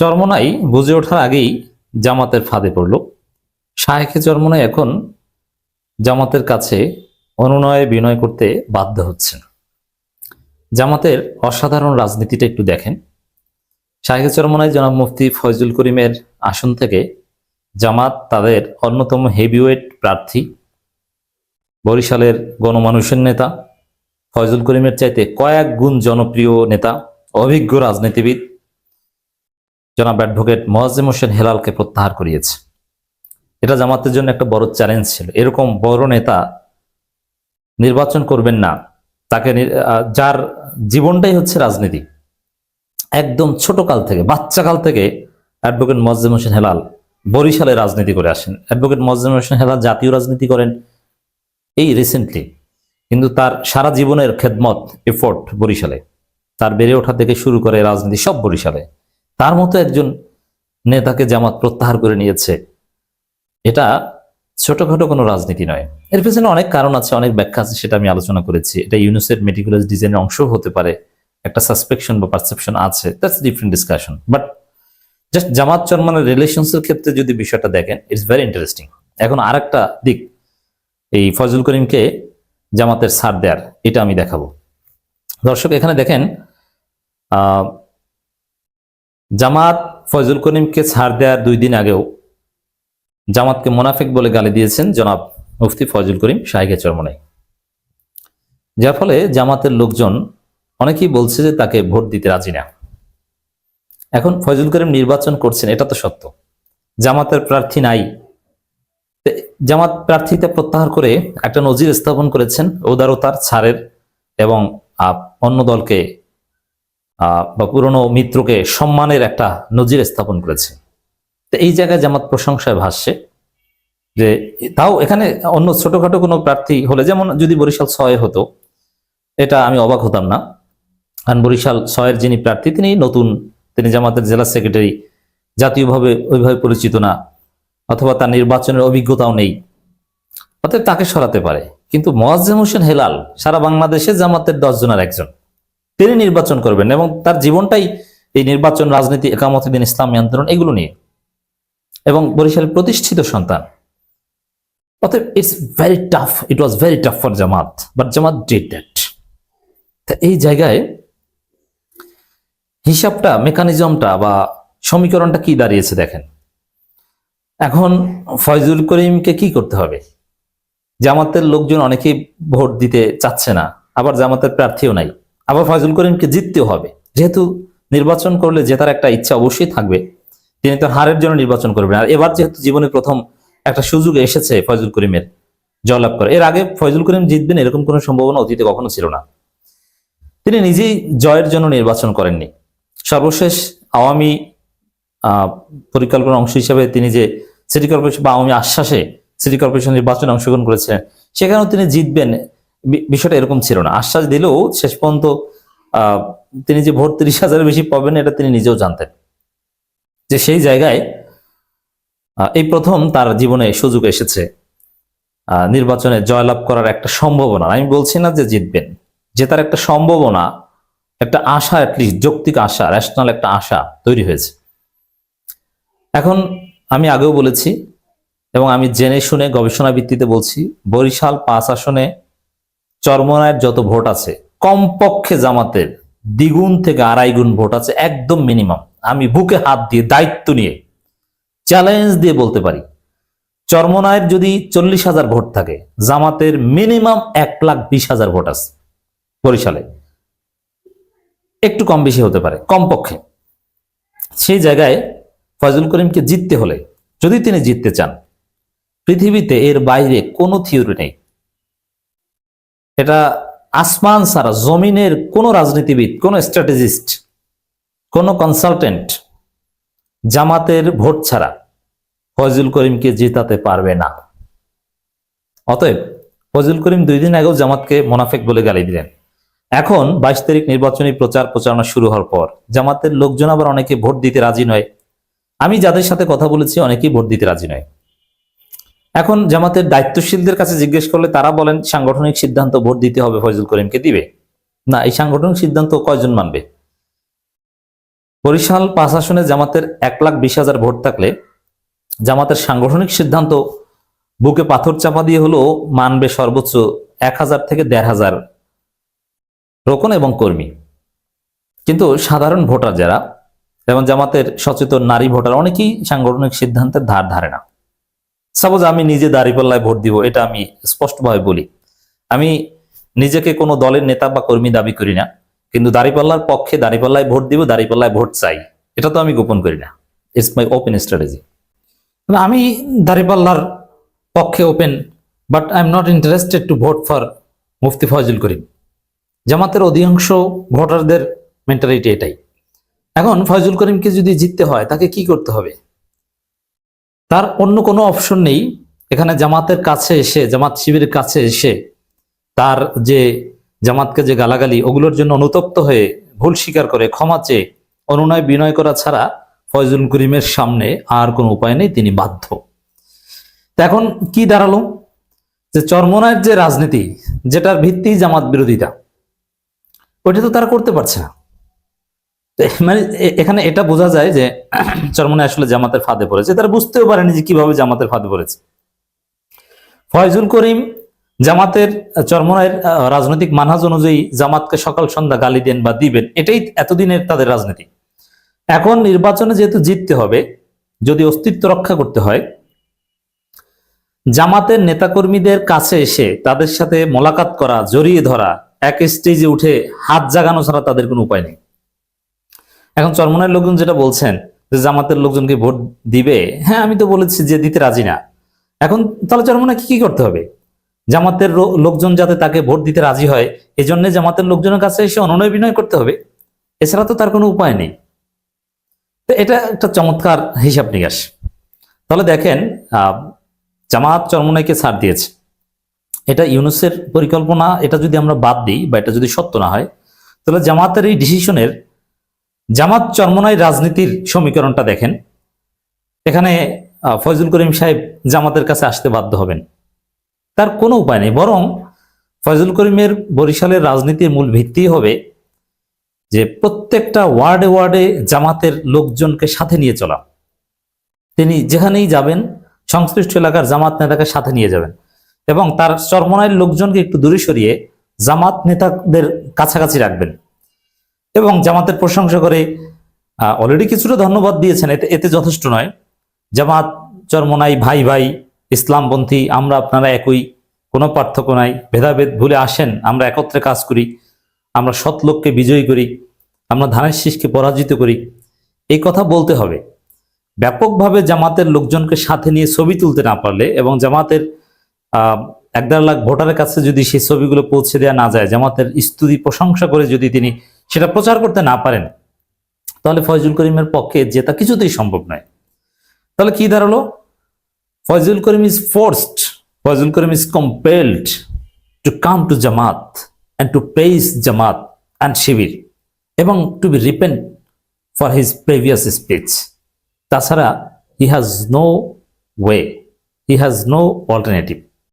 চরমনাই বুঝে ওঠার আগেই জামাতের ফাঁদে পড়ল। শাহেখে চরমনাই এখন জামাতের কাছে অনুনয়ে বিনয় করতে বাধ্য হচ্ছেন। জামাতের অসাধারণ রাজনীতিটা একটু দেখেন। শাহেখে চরমনাই জনাব মুফতি ফয়জুল করিমের আসন থেকে জামাত তাদের অন্যতম হেভিওয়েট প্রার্থী, বরিশালের গণমানুষের নেতা, ফয়জুল করিমের চাইতে কয়েক গুণ জনপ্রিয় নেতা, অভিজ্ঞ রাজনীতিবিদ জনাব অ্যাডভোকেট মোয়াজ্জেম হোসেন হেলালকে প্রত্যাহার করিয়েছে। এটা জামাতের জন্য একটা বড় চ্যালেঞ্জ ছিল। এরকম বড় নেতা নির্বাচন করবেন না। তাকে যার জীবনটাই হচ্ছে রাজনীতি। একদম ছোট কাল থেকে বাচ্চা কাল থেকে অ্যাডভোকেট মোয়াজ্জেম হোসেন হেলাল বরিশালে রাজনীতি করে আসেন। অ্যাডভোকেট মোয়াজ্জেম হোসেন হেলাল জাতীয় রাজনীতি করেন এই রিসেন্টলি কিন্তু তার সারা জীবনের খেদমত এফোর্ট বরিশালে। তার বেড়ে ওঠা থেকে শুরু করে রাজনীতি সব বরিশালে। তার মতো একজন নেতাকে জামাত প্রত্যাহার করে নিয়েছে। এটা ছোটখাটো কোনো রাজনীতি নয়। এর পেছনে অনেক কারণ আছে, অনেক ব্যাখ্যা আছে, সেটা আমি আলোচনা করেছি। এটা ইউনুসের মেটিকুলাস ডিজাইনের অংশ হতে পারে, একটা সাসপেকশন বা পারসেপশন আছে that's different discussion but just Jamaat চরমানের রিলেশনসের ক্ষেত্রে যদি বিষয়টা দেখেন ইটস ভেরি ইন্টারেস্টিং এখন আরেকটা দিক, এই ফজল করিমকে জামাতের ছাড় দেয়ার, এটা আমি দেখাবো। দর্শক, এখানে দেখেন জামাত ফজল করিমকে ছাড় দেওয়ার দুই দিন আগেও জামাতকে মোনাফেক বলে গালি দিয়েছেন জনাব মুফতি ফজল করিম শাহিকে চরমনাই। যার ফলে জামাতের লোকজন অনেকেই বলছে যে তাকে ভোট দিতে রাজি না। এখন ফজল করিম নির্বাচন করছেন, এটা তো সত্য। জামাতের প্রার্থী নাই। জামাত প্রার্থীতে প্রত্যাহার করে একটা নজির স্থাপন করেছেন উদারতার ছাড়ের এবং অন্য দলকে বা পুরনো মিত্রকে সম্মানের একটা নজির স্থাপন করেছে। তো এই জায়গায় জামাত প্রশংসায় ভাসছে যে তাও এখানে অন্য ছোটখাটো কোনো প্রার্থী হলে, যেমন যদি বরিশাল ছয় হতো, এটা আমি অবাক হতাম না। কারণ বরিশাল ছয়ের যিনি প্রার্থী, তিনি নতুন, তিনি জামাতের জেলা সেক্রেটারি, জাতীয়ভাবে ওইভাবে পরিচিত না, অথবা তার নির্বাচনের অভিজ্ঞতাও নেই। অতএব তাকে সরাতে পারে। কিন্তু মোয়াজ্জেম হোসেন হেলাল, সারা বাংলাদেশে জামাতের দশ জনের একজন। তিনি নির্বাচন করবেন এবং তার জীবনটাই এই নির্বাচন, রাজনীতি একামতুদ্দিন ইসলামী আন্দোলন এগুলো নিয়ে। এবং বরিশালের প্রতিষ্ঠিত সন্তান। অতএব it's very tough it was very tough for Jamaat but Jamaat did that তা এই জায়গায় হিসাবটা মেকানিজমটা বা সমীকরণটা কি দাঁড়িয়েছে দেখেন। এখন ফয়জুল করিমকে কি করতে হবে? জামাতের লোকজন অনেকেই ভোট দিতে চাচ্ছে না, আবার জামাতের প্রার্থীও নাই। আবার ফয়জুল করিমকে জিততেও হবে। যেহেতু নির্বাচন করলে জেতার একটা ইচ্ছা অবশ্যই থাকবে, তিনি তো হারের জন্য নির্বাচন করবেন। আর এবার যেহেতু জীবনে প্রথম একটা সুযোগ এসেছে ফয়জুল করিমের জয়লাভ করে এর আগে ফয়জুল করিম জিতবেন এরকম কোনো সম্ভাবনা অতীতে কখনো ছিল না। তিনি নিজেই জয়ের জন্য নির্বাচন করেননি। সর্বশেষ আওয়ামী পরিকল্পনার অংশ হিসেবে তিনি যে সিটি কর্পোরেশন বা আওয়ামী আশ্বাসে সিটি কর্পোরেশন নির্বাচনে অংশগ্রহণ করেছেন সেখানেও তিনি জিতবেন। বিষয়টা এরকম ছিল না। আশ্বাস দিলেও শেষ পর্যন্ত তিনি যে ভোট তিরিশ হাজারের বেশি পাবেন, এটা তিনি নিজেও জানতেন। যে সেই জায়গায় এই প্রথম তার জীবনে সুযোগ এসেছে। নির্বাচনে জয়লাভ করার একটা সম্ভাবনা। আমি বলছি না যে জিতবেন। জেতার একটা সম্ভাবনা, একটা আশা অ্যাটলিস্ট যৌক্তিক আশা ন্যাশনাল একটা আশা তৈরি হয়েছে। এখন আমি আগেও বলেছি এবং আমি জেনে শুনে গবেষণা ভিত্তিতে বলছি, বরিশাল পাঁচ আসনে চরমনায়ের যত ভোট আছে, কমপক্ষে জামাতের দ্বিগুণ থেকে আড়াই গুণ ভোট আছে, একদম মিনিমাম আমি বুকে হাত দিয়ে দায়িত্ব নিয়ে চ্যালেঞ্জ দিয়ে বলতে পারি, চরমনায়ের যদি চল্লিশ হাজার ভোট থাকে, জামাতের মিনিমাম এক লাখ বিশ হাজার ভোট আছে বরিশালে। একটু কম বেশি হতে পারে, কমপক্ষে। সেই জায়গায় ফজল করিমকে জিততে হলে, যদি তিনি জিততে চান, পৃথিবীতে এর বাইরে কোনো থিওরি নেই। এটা আসমান সারা জমিনের কোন রাজনীতিবিদ, কোন স্ট্র্যাটেজিস্ট কোন কনসালটেন্ট জামাতের ভোট ছাড়া ফজল করিমকে জেতাতে পারবে না। অতএব ফজল করিম দুই দিন আগেও জামাতকে মোনাফেক বলে গালি দিলেন। এখন বাইশ তারিখ নির্বাচনী প্রচার প্রচারণা শুরু হওয়ার পর জামাতের লোকজন আবার অনেকে ভোট দিতে রাজি নয়। আমি যাদের সাথে কথা বলেছি অনেকেই ভোট দিতে রাজি নয়। এখন জামাতের দায়িত্বশীলদের কাছে জিজ্ঞেস করলে তারা বলেন, সাংগঠনিক সিদ্ধান্ত ভোট দিতে হবে ফজল করিমকে দিবে। না, এই সাংগঠনিক সিদ্ধান্ত কয়জন মানবে? বরিশাল পাঁচ আসনে জামাতের এক লাখ বিশ হাজার ভোট থাকলে জামাতের সাংগঠনিক সিদ্ধান্ত বুকে পাথর চাপা দিয়ে হলেও মানবে সর্বোচ্চ এক হাজার থেকে দেড় হাজার রোকন এবং কর্মী। কিন্তু সাধারণ ভোটার যারা, যেমন জামাতের সচেতন নারী ভোটার, অনেকেই সাংগঠনিক সিদ্ধান্তের ধার ধারে না। সাপোজ আমি নিজে দাঁড়িপাল্লায় ভোট দিব, এটা আমি স্পষ্টভাবে বলি। আমি নিজেকে কোনো দলের নেতা বা কর্মী দাবি করি না, কিন্তু দাঁড়িপাল্লার পক্ষে দাঁড়িপাল্লায় ভোট দিব দাঁড়িপাল্লায় ভোট চাই। এটা তো আমি গোপন করি না। ইটস মাই ওপেন স্ট্র্যাটেজি আমি দাঁড়িপাল্লার পক্ষে open but I am not interested to vote for Mufti Fazal Karim জামাতের অধিকাংশ ভোটারদের মেন্টালিটি এটাই। এখন ফয়জুল করিমকে যদি জিততে হয়, তাকে কি করতে হবে? তার অন্য কোনো অপশন নেই। এখানে জামাতের কাছে এসে, জামাত শিবিরের কাছে এসে তার যে জামাতকে যে গালাগালি, ওগুলোর জন্য অনুতপ্ত হয়ে ভুল স্বীকার করে, ক্ষমা চেয়ে অনুনয় বিনয় করা ছাড়া ফয়জুল করিমের সামনে আর কোনো উপায় নেই, তিনি বাধ্য। এখন কি দাঁড়াল? যে চরমনায়ের যে রাজনীতি, যেটার ভিত্তি জামাত বিরোধিতা ওইটা তো তারা করতে পারছে না। মানে এখানে এটা বোঝা যায় যে চরমনে আসলে জামাতের ফাঁদে পড়েছে। তারা বুঝতেও পারেনি যে কীভাবে জামাতের ফাঁদে পড়েছে। ফয়জুল করিম জামাতের চরমনায়ের আহ, রাজনৈতিক মানহাজ অনুযায়ী জামাতকে সকাল সন্ধ্যা গালি দেন বা দিবেন এটাই এতদিনের তাদের রাজনীতি। এখন নির্বাচনে যেহেতু জিততে হবে যদি অস্তিত্ব রক্ষা করতে হয় জামাতের নেতাকর্মীদের কাছে এসে তাদের সাথে মোলাকাত করা জড়িয়ে ধরা এক স্টেজে উঠে হাত জাগানো ছাড়া তাদের কোনো উপায় নেই। এখন চরমনের লোকজন যেটা বলছেন যে জামাতের লোকজনকে ভোট দিবে হ্যাঁ আমি তো বলেছি যে দিতে রাজি না। এখন তাহলে চরমনাকে কি কি করতে হবে? জামাতের লোকজন যাতে তাকে ভোট দিতে রাজি হয় এই জন্য জামাতের লোকজনের কাছে এসে অনুনয় বিনয় করতে হবে। এছাড়া তো তার কোনো উপায় নেই। তো এটা একটা চমৎকার হিসাব নিকাশ। তাহলে দেখেন জামাত চরমনাইকে ছাড় দিয়েছে। এটা ইউনুসের পরিকল্পনা, এটা যদি আমরা বাদ দিই বা এটা যদি সত্য না হয়, তাহলে জামাতের এই ডিসিশনের জামাত চরমনাই রাজনীতির সমীকরণটা দেখেন। এখানে ফয়জুল করিম সাহেব জামাতের কাছে আসতে বাধ্য হবেন। তার কোনো উপায় নেই, বরং ফয়জুল করিমের বরিশালের রাজনীতির মূল ভিত্তি হবে যে প্রত্যেকটা ওয়ার্ডে ওয়ার্ডে জামাতের লোকজনকে সাথে নিয়ে চলা। তিনি যেখানেই যাবেন, সংশ্লিষ্ট এলাকার জামাত নেতাকে সাথে নিয়ে যাবেন এবং তার চরমনায়ের লোকজনকে একটু দূরে সরিয়ে জামাত নেতাদের কাছাকাছি রাখবেন। এবং জামাতের প্রশংসা করে অলরেডি কিছুটা ধন্যবাদ দিয়েছেন। এতে এতে যথেষ্ট নয়। জামাত, চরমনাই, ভাই ভাই, ইসলামপন্থী, আমরা আপনারা একই, কোনো পার্থক্য নাই। ভেদাভেদ ভুলে আসেন, আমরা একত্রে কাজ করি, আমরা সৎ লোককে বিজয়ী করি, আমরা ধানের শীষকে পরাজিত করি। এই কথা বলতে হবে। ব্যাপকভাবে জামাতের লোকজনকে সাথে নিয়ে ছবি তুলতে না পারলে এবং জামাতের এক দেড় লাখ ভোটারের কাছে যদি সেই ছবিগুলো পৌঁছে দেওয়া না যায়, জামাতের স্তুতি প্রশংসা করে যদি তিনি সেটা প্রচার করতে না পারেন, তাহলে ফয়জুল করিমের পক্ষে জেতা কিছুতেই সম্ভব নয়। তাহলে কি দাঁড়াল? Faizul Karim is forced Faizul Karim is compelled to come to Jamaat and to praise Jamaat and Shibir এবং to be repent for his previous speech তাছাড়া he has no way he has no alternative